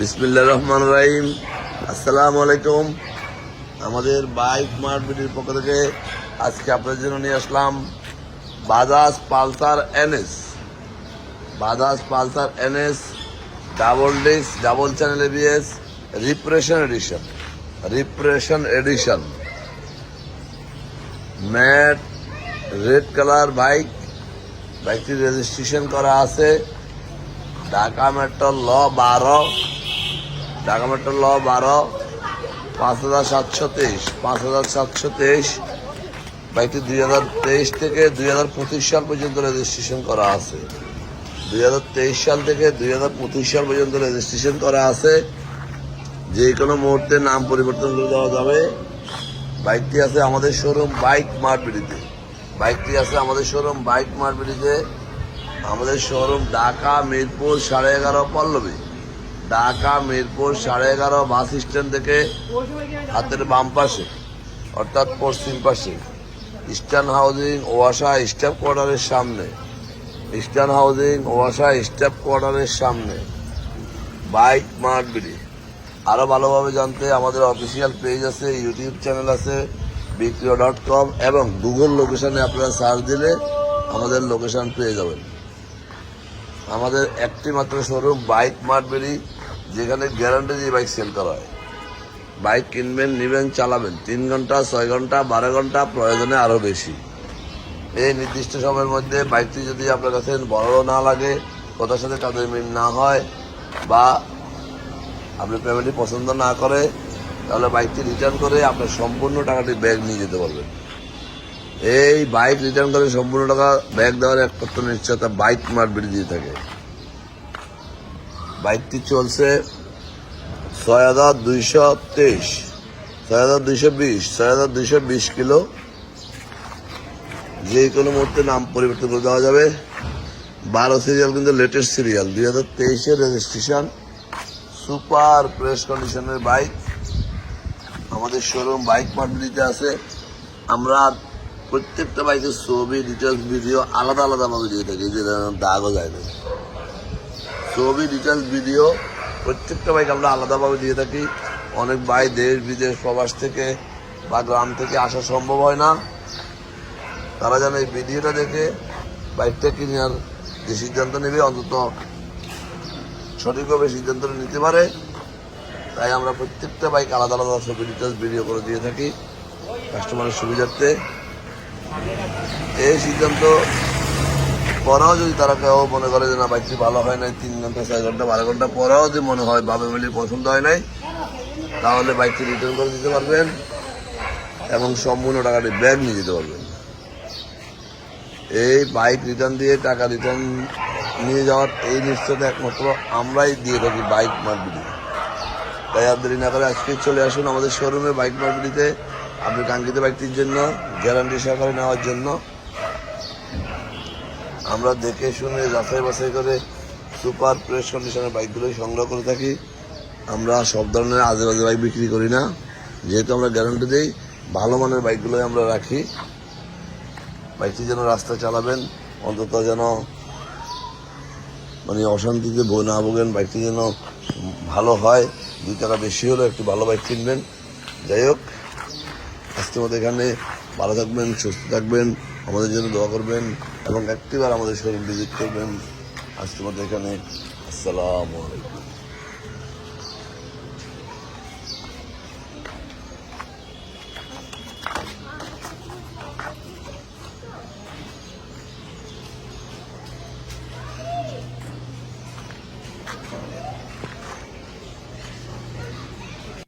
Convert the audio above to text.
বিসমিল্লা রহমান রাহিম। আসসালামু আলাইকুম। আমাদের বাইক মার্কেটের পক্ষ থেকে আজকে আপনাদের জন্য নিয়ে আসলাম Bajaj Pulsar NS. Bajaj Pulsar NS double disc, double channel ABS repression edition repression edition. Matte, red colour bike বাইকটি রেজিস্ট্রেশন করা আছে। ঢাকা মেট্রো ল বারো। ঢাকা মেট্রো ল বারো, পাঁচ হাজার সাতশো তেইশ, পাঁচ হাজার সাতশো তেইশ বাইকটি দুই হাজার তেইশ থেকে দুই হাজার পঁচিশ সাল পর্যন্ত রেজিস্ট্রেশন করা আছে। দুই হাজার তেইশ সাল থেকে দুই হাজার পঁচিশ সাল পর্যন্ত রেজিস্ট্রেশন করা আছে। যে কোনো মুহূর্তে নাম পরিবর্তন করে দেওয়া যাবে। বাইকটি আছে আমাদের শোরুম বাইক মার্টবিডিতে বাইকটি আছে আমাদের শোরুম বাইক মার্টবিডিতে আমাদের শোরুম ঢাকা, মিরপুর, সাড়ে এগারো, পল্লবী। ঢাকা, মিরপুর, সাড়ে এগারো বাস স্ট্যান্ড থেকে হাতের বাম পাশে, অর্থাৎ পশ্চিম পাশে, ইস্টার্ন হাউজিং ওয়াসা স্টাফ কোয়ার্টারের সামনে, ইস্টার্ন হাউজিং ওয়াসা স্টাফ কোয়ার্টারের সামনে, বাইক মার্টবিডি আরও ভালোভাবে জানতে আমাদের অফিসিয়াল পেজ আছে, ইউটিউব চ্যানেল আছে, বিক্রিয় ডট কম এবং গুগল লোকেশানে আপনারা সার্চ দিলে আমাদের লোকেশান পেয়ে যাবেন। আমাদের একটি মাত্র শোরুম বাইক মার্টবেরি যেখানে গ্যারান্টি দিয়ে বাইক সেল করা হয়। বাইক কিনবেন, নেবেন, চালাবেন। তিন ঘণ্টা, ছয় ঘণ্টা, বারো ঘণ্টা প্রয়োজনে আরও বেশি। এই নির্দিষ্ট সময়ের মধ্যে বাইকটি যদি আপনার কাছে বড় না লাগে, কথার সাথে তাদের মিল না হয়, বা আপনি ফ্যামিলি পছন্দ না করে, তাহলে বাইকটি রিটার্ন করে আপনার সম্পূর্ণ টাকাটি ব্যাগ নিয়ে যেতে পারবেন। এই বাইক রিটার্ন করে সম্পূর্ণ টাকা ব্যাগ দেওয়ার একমাত্র নিশ্চয়তা বাইক মার্কেট দিয়ে থাকে। বাইকটি চলছে ছয় হাজার দুইশো তেইশ ছয় হাজার দুইশো বিশ ছয় হাজার দুইশো বিশ কিলো। যে কোনো মুহূর্তে নাম পরিবর্তন করে দেওয়া যাবে। বারো সিরিয়াল কিন্তু লেটেস্ট সিরিয়াল, দুই হাজার তেইশের রেজিস্ট্রেশন সুপার প্রেস কন্ডিশনের বাইক আমাদের শোরুম বাইক মার্কেটিতে আছে। আমরা প্রত্যেকটা বাইকের ছবি ডিটেলস ভিডিও আলাদা আলাদাভাবে দিয়ে থাকি, যে দাগও যায় না। ছবি ডিটেলস ভিডিও প্রত্যেকটা বাইক আমরা আলাদাভাবে দিয়ে থাকি। অনেক বাইক দেশ, বিদেশ, প্রবাস থেকে বা গ্রাম থেকে আসা সম্ভব হয় না। তারা যেন এই ভিডিওটা দেখে বাইকটা কিনে আর যে সিদ্ধান্ত নেবে, অন্তত সঠিকভাবে সিদ্ধান্ত নিতে পারে। তাই আমরা প্রত্যেকটা বাইক আলাদা আলাদা ছবি ডিটেলস ভিডিও করে দিয়ে থাকি। কাস্টমারের সুবিধার্থে। এই সিদ্ধান্ত পরেও যদি তারা কেউ মনে করে যে না, বাইকটি ভালো হয় নাই, তিন ঘণ্টা, ছয় ঘণ্টা, বারো ঘণ্টা পরেও যদি মনে হয় বাবে মিলে পছন্দ হয় নাই, তাহলে বাইকটি রিটার্ন করে দিতে পারবেন এবং সম্পূর্ণ টাকাটি ব্যাগ নিয়ে যেতে পারবেন। এই বাইক রিটার্ন দিয়ে টাকা রিটার্ন নিয়ে যাওয়ার এই নিশ্চয়তা একমাত্র আমরাই দিয়ে থাকি বাইক মার্কেটে। তাই আর দেরি না করে আজকে চলে আসুন আমাদের শোরুমে বাইক মার্কেটিতে। আপনি কাঙ্ক্ষিত বাইকটির জন্য গ্যারান্টি সহকারে নেওয়ার জন্য আমরা দেখে শুনে, যাচাই বাছাই করে সুপার প্রেস কন্ডিশনের বাইকগুলোই সংগ্রহ করে থাকি। আমরা সব ধরনের আজে বাজে বাইক বিক্রি করি না। যেহেতু আমরা গ্যারান্টি দিই, ভালো মানের বাইকগুলোই আমরা রাখি। বাইকটি যেন রাস্তায় চালাবেন, অন্তত যেন মানে অশান্তিতে না ভোগেন, বাইকটি যেন ভালো হয়, দুই টাকা বেশি হলেও একটু ভালো বাইক কিনবেন। যাই হোক, আজকের মতো এখানে। ভালো থাকবেন, সুস্থ থাকবেন। আমাদের জন্য দোয়া করবেন এবং একটিবার আমাদের শরীর ভিজিট করবেন। আজ তোমাদের এখানে। আসসালামু আলাইকুম।